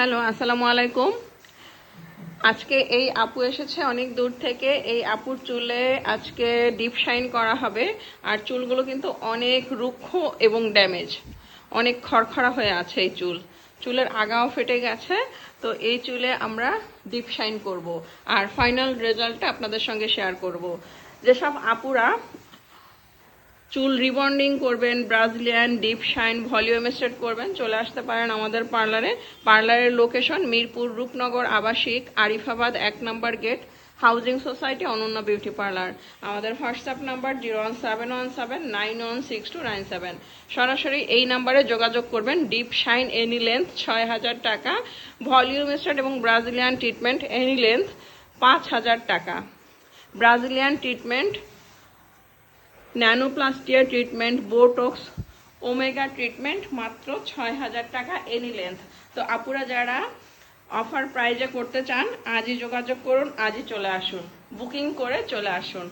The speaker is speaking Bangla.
হ্যালো, আসসালামু আলাইকুম। আজকে এই আপু এসেছে অনেক দূর থেকে। এই আপুর চুলে আজকে ডিপ শাইন করা হবে। আর চুলগুলো কিন্তু অনেক রুক্ষ এবং ড্যামেজ। অনেক খড়খড়া হয়ে আছে এই চুল। চুলের আগাও ফেটে গেছে, তো এই চুলে আমরা ডিপ শাইন করব। আর ফাইনাল রেজাল্টটা আপনাদের সঙ্গে শেয়ার করব। যেসব আপুরা চুল রিবন্ডিং করবেন Brazilian deep shine volume state করবেন, চলে আসতে পারেন আমাদের পার্লারে পার্লারের লোকেশন মিরপুর রূপনগর আবাসিক, আরিফাবাদ এক নম্বর gate housing society Ananya beauty parlour আমাদের WhatsApp number zero one seven one seven nine one six two nine seven সরাসরি এই নাম্বারে যোগাযোগ করবেন ডিপ শাইন এনি লেন্থ ছয় হাজার টাকা ভলিউম স্টেট এবং ব্রাজিলিয়ান ট্রিটমেন্ট এনি লেন্থ পাঁচ হাজার টাকা। Brazilian treatment nanoplastia treatment, botox, omega treatment, মাত্র ছয় হাজার টাকা এনি লেন্থ তো আপুরা যারা অফার প্রাইজে করতে চান, আজই যোগাযোগ করুন, আজই চলে আসুন। বুকিং করে চলে আসুন।